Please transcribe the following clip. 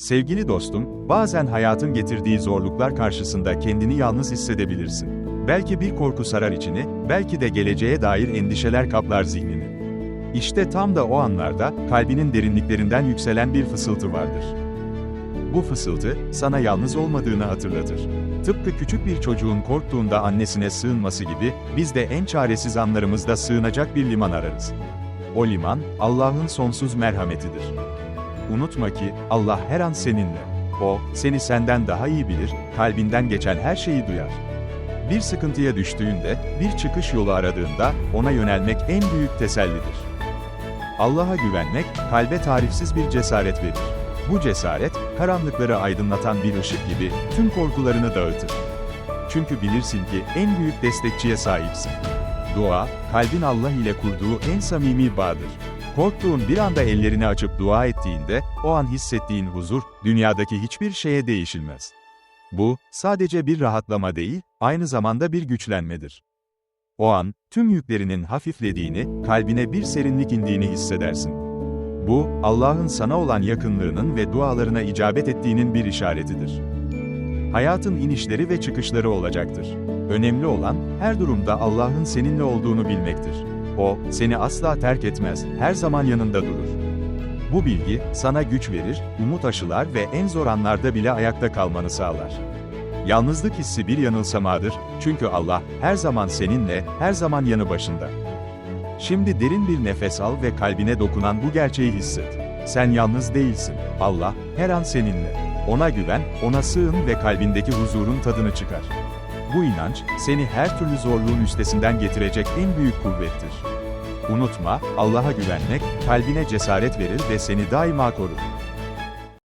Sevgili dostum, bazen hayatın getirdiği zorluklar karşısında kendini yalnız hissedebilirsin. Belki bir korku sarar içini, belki de geleceğe dair endişeler kaplar zihnini. İşte tam da o anlarda, kalbinin derinliklerinden yükselen bir fısıltı vardır. Bu fısıltı, sana yalnız olmadığını hatırlatır. Tıpkı küçük bir çocuğun korktuğunda annesine sığınması gibi, biz de en çaresiz anlarımızda sığınacak bir liman ararız. O liman, Allah'ın sonsuz merhametidir. Unutma ki, Allah her an seninle. O, seni senden daha iyi bilir, kalbinden geçen her şeyi duyar. Bir sıkıntıya düştüğünde, bir çıkış yolu aradığında, ona yönelmek en büyük tesellidir. Allah'a güvenmek, kalbe tarifsiz bir cesaret verir. Bu cesaret, karanlıkları aydınlatan bir ışık gibi, tüm korkularını dağıtır. Çünkü bilirsin ki, en büyük destekçiye sahipsin. Dua, kalbin Allah ile kurduğu en samimi bağdır. Korktuğun bir anda ellerini açıp dua ettiğinde, o an hissettiğin huzur, dünyadaki hiçbir şeye değişilmez. Bu, sadece bir rahatlama değil, aynı zamanda bir güçlenmedir. O an, tüm yüklerinin hafiflediğini, kalbine bir serinlik indiğini hissedersin. Bu, Allah'ın sana olan yakınlığının ve dualarına icabet ettiğinin bir işaretidir. Hayatın inişleri ve çıkışları olacaktır. Önemli olan, her durumda Allah'ın seninle olduğunu bilmektir. O, seni asla terk etmez, her zaman yanında durur. Bu bilgi, sana güç verir, umut aşılar ve en zor anlarda bile ayakta kalmanı sağlar. Yalnızlık hissi bir yanılsamadır, çünkü Allah, her zaman seninle, her zaman yanı başında. Şimdi derin bir nefes al ve kalbine dokunan bu gerçeği hisset. Sen yalnız değilsin, Allah, her an seninle. Ona güven, ona sığın ve kalbindeki huzurun tadını çıkar. Bu inanç, seni her türlü zorluğun üstesinden getirecek en büyük kuvvettir. Unutma, Allah'a güvenmek, kalbine cesaret verir ve seni daima korur.